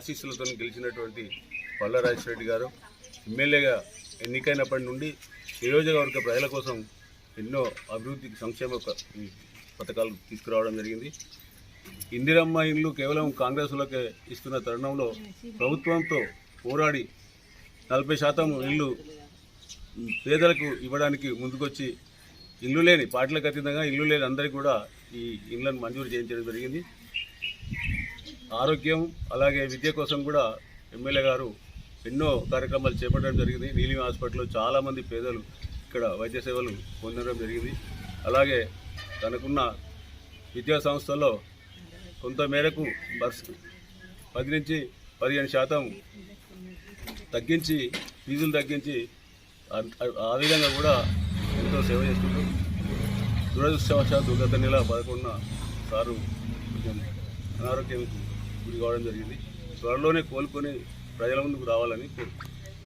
ఆశీస్సులతో గెలిచినటువంటి పల్ల రెడ్డి గారు ఎమ్మెల్యేగా ఎన్నికైనప్పటి నుండి నియోజకవర్గ ప్రజల కోసం ఎన్నో అభివృద్ధి సంక్షేమ పథకాలు తీసుకురావడం జరిగింది. ఇందిరమ్మ ఇల్లు కేవలం కాంగ్రెస్లోకే ఇస్తున్న తరుణంలో ప్రభుత్వంతో పోరాడి నలభై శాతం ఇల్లు పేదలకు ఇవ్వడానికి ముందుకొచ్చి ఇల్లు లేని పార్టీలకు అతీతంగా ఇల్లు లేని అందరికీ కూడా ఈ ఇళ్ళను మంజూరు చేయించడం జరిగింది. ఆరోగ్యం అలాగే విద్య కోసం కూడా ఎమ్మెల్యే గారు ఎన్నో కార్యక్రమాలు చేపట్టడం జరిగింది. నీలిమ హాస్పిటల్లో చాలామంది పేదలు ఇక్కడ వైద్య సేవలు పొందడం జరిగింది. అలాగే తనకున్న విద్యా సంస్థల్లో కొంత మేరకు బస్ పది నుంచి పదిహేను శాతం తగ్గించి ఫీజులు తగ్గించి ఆ- విధంగా కూడా ఎంతో సేవ చేస్తున్నారు దురదృష్టవశాత్తు గత నెల పదకొండున సారు కొంచెం అనారోగ్యం గురి కావడం జరిగింది. త్వరలోనే కోలుకొని ప్రజల ముందుకు రావాలని కోరుకుంటున్నాను